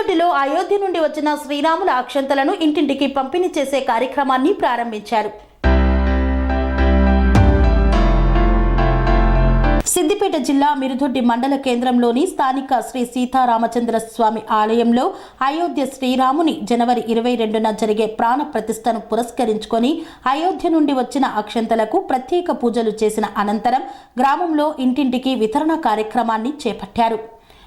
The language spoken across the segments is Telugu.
మిరుదొడ్డిలో అయోధ్య నుండి వచ్చిన శ్రీరాముల అక్షంతలను ఇంటింటికి పంపిణీ చేసే కార్యక్రమాన్ని ప్రారంభించారు. సిద్దిపేట జిల్లా మిరుదొడ్డి మండల కేంద్రంలోని స్థానిక శ్రీ సీతారామచంద్ర స్వామి ఆలయంలో అయోధ్య శ్రీరాముని జనవరి ఇరవై రెండున జరిగే ప్రాణ ప్రతిష్టను పురస్కరించుకొని అయోధ్య నుండి వచ్చిన అక్షంతలకు ప్రత్యేక పూజలు చేసిన అనంతరం గ్రామంలో ఇంటింటికి వితరణ కార్యక్రమాన్ని చేపట్టారు.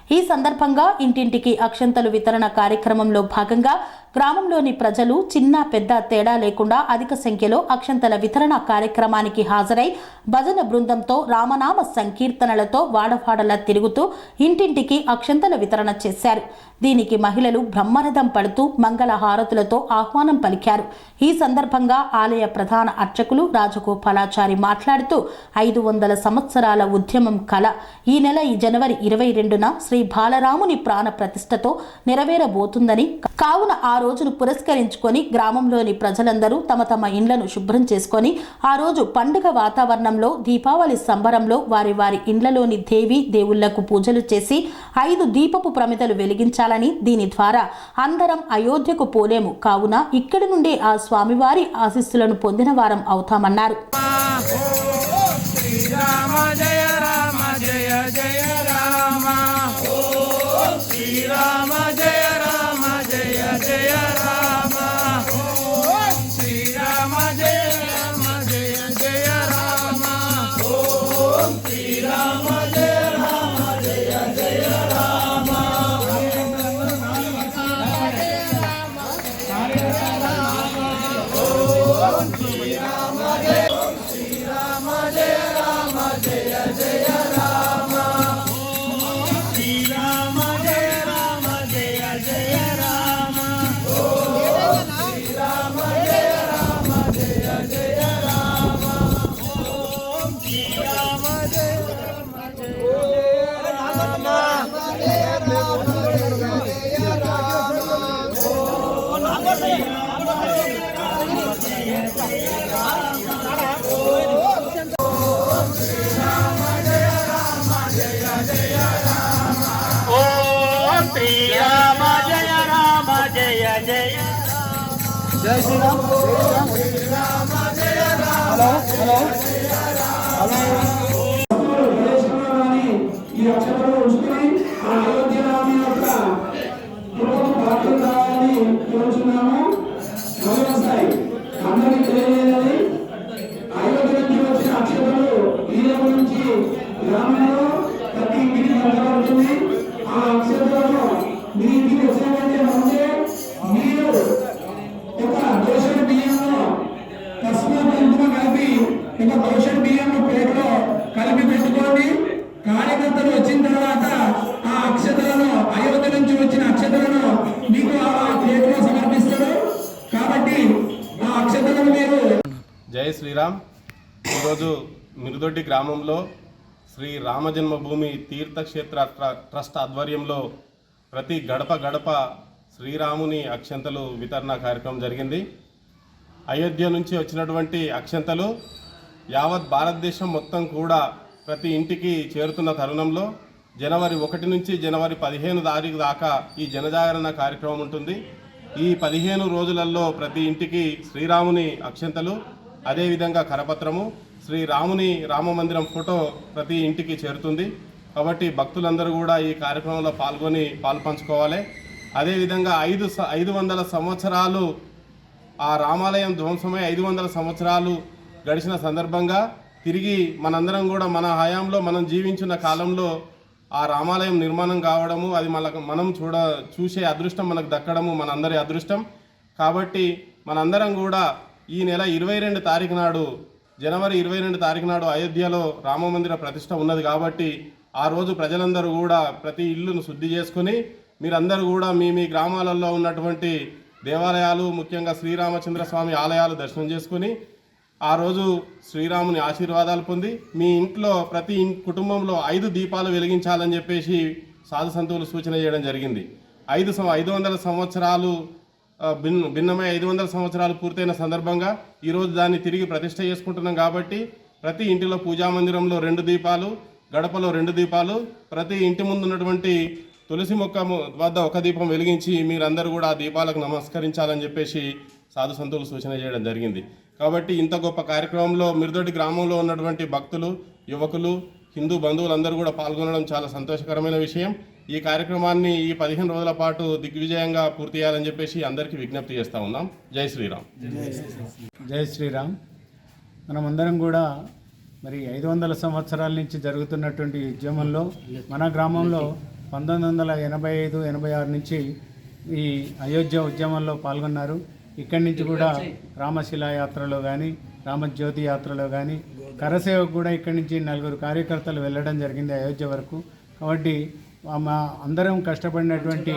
ఈ సందర్భంగా ఇంటింటికి అక్షంతలు వితరణ కార్యక్రమంలో భాగంగా గ్రామంలోని ప్రజలు చిన్న పెద్ద తేడా లేకుండా అధిక సంఖ్యలో అక్షంతల వితరణ కార్యక్రమానికి హాజరై భజన బృందంతో రామనామ సంకీర్తనలతో వాడవాడలా తిరుగుతూ ఇంటింటికి అక్షంతల వితరణ చేశారు. దీనికి మహిళలు బ్రహ్మరథం పడుతూ మంగళ హారతులతో ఆహ్వానం పలికారు. ఈ సందర్భంగా ఆలయ ప్రధాన అర్చకులు రాజగోపాలాచారి మాట్లాడుతూ ఐదు వందల సంవత్సరాల ఉద్యమం కళ ఈ నెల ఈ జనవరి ఇరవై రెండున శ్రీ బాలరాముని ప్రాణ ప్రతిష్టతో నెరవేరబోతుందని కావున ఆరు రోజును పురస్కరించుకొని గ్రామంలోని ప్రజలందరూ తమ తమ ఇండ్లను శుభ్రం చేసుకొని ఆ రోజు పండుగ వాతావరణంలో దీపావళి సంబరంలో వారి వారి ఇండ్లలోని దేవి దేవుళ్ళకు పూజలు చేసి ఐదు దీపపు ప్రమిదలు వెలిగించాలని దీని ద్వారా అందరం అయోధ్యకు పోలేము. కావున ఇక్కడి నుండే ఆ స్వామివారి ఆశీస్సులను పొందిన వారం అవుతామన్నారు. శ్రీరామ జయ రామ జయ జయ రామ. శ్రీరామ జై శ్రీరామ్ హలో హలో. హలో. ఈ అక్షరాలు ఉంచుకుని ఆ అయోధ్య రామి యొక్క కృపకు పాత్ర కావాలని కోరుచున్నాము మొదలొస్తాయి అందరికీ తెలియలేదని అయోధ్య నుంచి వచ్చిన అక్షతలు ఈ నుంచి గ్రామంలో ప్రతి ఇంటికి పంచబడుతుంది ఆ అక్షతలను మీ ఇంటికి వచ్చినట్టే ముందే మీరు ఒక దోషణ బియ్యంలో పసుపు కుంకుమ కలిపి ఒక దోషణ బియ్యం ప్లేట్లో కలిపి పెట్టుకోండి. కార్యకర్తలు శ్రీరామ్. ఈరోజు మిరుదొడ్డి గ్రామంలో శ్రీ రామ జన్మభూమి తీర్థక్షేత్ర ట్ర- ట్రస్ట్ ఆధ్వర్యంలో ప్రతి గడప గడప శ్రీరాముని అక్షంతలు వితరణ కార్యక్రమం జరిగింది. అయోధ్య నుంచి వచ్చినటువంటి అక్షంతలు యావత్ భారతదేశం మొత్తం కూడా ప్రతి ఇంటికి చేరుతున్న తరుణంలో జనవరి ఒకటి నుంచి జనవరి పదిహేను తారీఖు దాకా ఈ జనజాగరణ కార్యక్రమం ఉంటుంది. ఈ పదిహేను రోజులలో ప్రతి ఇంటికి శ్రీరాముని అక్షంతలు అదేవిధంగా కరపత్రము శ్రీరాముని రామమందిరం ఫోటో ప్రతి ఇంటికి చేరుతుంది. కాబట్టి భక్తులందరూ కూడా ఈ కార్యక్రమంలో పాల్గొని పాల్పంచుకోవాలి అదేవిధంగా ఐదు స- ఐదు వందల సంవత్సరాలు ఆ రామాలయం ధ్వంసమై ఐదు వందల సంవత్సరాలు గడిచిన సందర్భంగా తిరిగి మనందరం కూడా మన హయాంలో మనం జీవించిన కాలంలో ఆ రామాలయం నిర్మాణం కావడము అది మనకు మనం చూడ చూసే అదృష్టం మనకు దక్కడము మనందరి అదృష్టం. కాబట్టి మనందరం కూడా ఈ నెల ఇరవై రెండు తారీఖు నాడు జనవరి ఇరవై రెండు తారీఖు నాడు అయోధ్యలో రామమందిర ప్రతిష్ట ఉన్నది కాబట్టి ఆ రోజు ప్రజలందరూ కూడా ప్రతి ఇల్లును శుద్ధి చేసుకుని మీరందరూ కూడా మీ మీ గ్రామాలలో ఉన్నటువంటి దేవాలయాలు ముఖ్యంగా శ్రీరామచంద్ర స్వామి ఆలయాలు దర్శనం చేసుకుని ఆ రోజు శ్రీరాముని ఆశీర్వాదాలు పొంది మీ ఇంట్లో ప్రతి కుటుంబంలో ఐదు దీపాలు వెలిగించాలని చెప్పేసి సాధు సంతువులు సూచన చేయడం జరిగింది. ఐదు ఐదు వందల సంవత్సరాలు భిన్న భిన్నమై ఐదు వందల సంవత్సరాలు పూర్తయిన సందర్భంగా ఈరోజు దాన్ని తిరిగి ప్రతిష్ట చేసుకుంటున్నాం కాబట్టి ప్రతి ఇంటిలో పూజా మందిరంలో రెండు దీపాలు గడపలో రెండు దీపాలు ప్రతి ఇంటి ముందు ఉన్నటువంటి తులసి మొక్క వద్ద ఒక దీపం వెలిగించి మీరందరూ కూడా ఆ దీపాలకు నమస్కరించాలని చెప్పేసి సాధు సంతులు సూచన చేయడం జరిగింది. కాబట్టి ఇంత గొప్ప కార్యక్రమంలో మిరుదొడ్డి గ్రామంలో ఉన్నటువంటి భక్తులు యువకులు హిందూ బంధువులందరూ కూడా పాల్గొనడం చాలా సంతోషకరమైన విషయం. ఈ కార్యక్రమాన్ని ఈ పదిహేను రోజుల పాటు దిగ్విజయంగా పూర్తి చేయాలని చెప్పేసి అందరికీ విజ్ఞప్తి చేస్తా ఉన్నాం. జై శ్రీరామ్. జై శ్రీరామ్. మనమందరం కూడా మరి ఐదు వందల సంవత్సరాల నుంచి జరుగుతున్నటువంటి ఉద్యమంలో మన గ్రామంలో పంతొమ్మిది వందల ఎనభై ఐదు ఎనభై ఆరు నుంచి ఈ అయోధ్య ఉద్యమంలో పాల్గొన్నారు. ఇక్కడి నుంచి కూడా రామశిలా యాత్రలో కానీ రామజ్యోతి యాత్రలో కానీ కరసేవకు కూడా ఇక్కడి నుంచి నలుగురు కార్యకర్తలు వెళ్ళడం జరిగింది అయోధ్య వరకు. కాబట్టి మా అందరం కష్టపడినటువంటి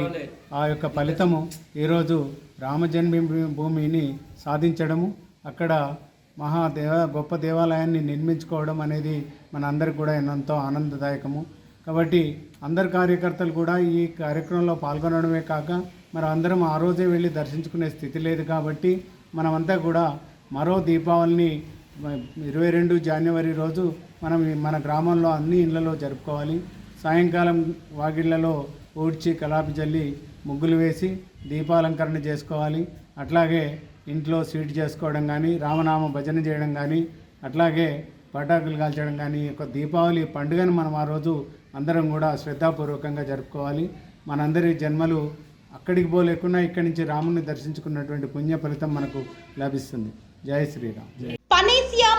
ఆ యొక్క ఫలితము ఈరోజు రామజన్మ భూమిని సాధించడము అక్కడ మహాదేవ గొప్ప దేవాలయాన్ని నిర్మించుకోవడం అనేది మనందరికి కూడా ఎంతో ఆనందదాయకము. కాబట్టి అందరు కార్యకర్తలు కూడా ఈ కార్యక్రమంలో పాల్గొనడమే కాక మరి అందరం ఆ రోజే వెళ్ళి దర్శించుకునే స్థితి లేదు కాబట్టి మనమంతా కూడా మరో దీపావళిని ఇరవై రెండు జనవరి రోజు మనం మన గ్రామంలో అన్ని ఇళ్ళలో జరుపుకోవాలి. సాయంకాలం వాకిళ్ళలో ఊడ్చి కలాపి చల్లి ముగ్గులు వేసి దీపాలంకరణ చేసుకోవాలి. అట్లాగే ఇంట్లో స్వీట్ చేసుకోవడం కానీ రామనామ భజన చేయడం కానీ అట్లాగే పటాకులు కాల్చడం కానీ ఒక దీపావళి పండుగను మనం ఆ రోజు అందరం కూడా శ్రద్ధాపూర్వకంగా జరుపుకోవాలి. మనందరి జన్మలు అక్కడికి పోలేకుండా ఇక్కడి నుంచి రాముని దర్శించుకున్నటువంటి పుణ్య ఫలితం మనకు లభిస్తుంది. జై శ్రీరామ్. పనేసియా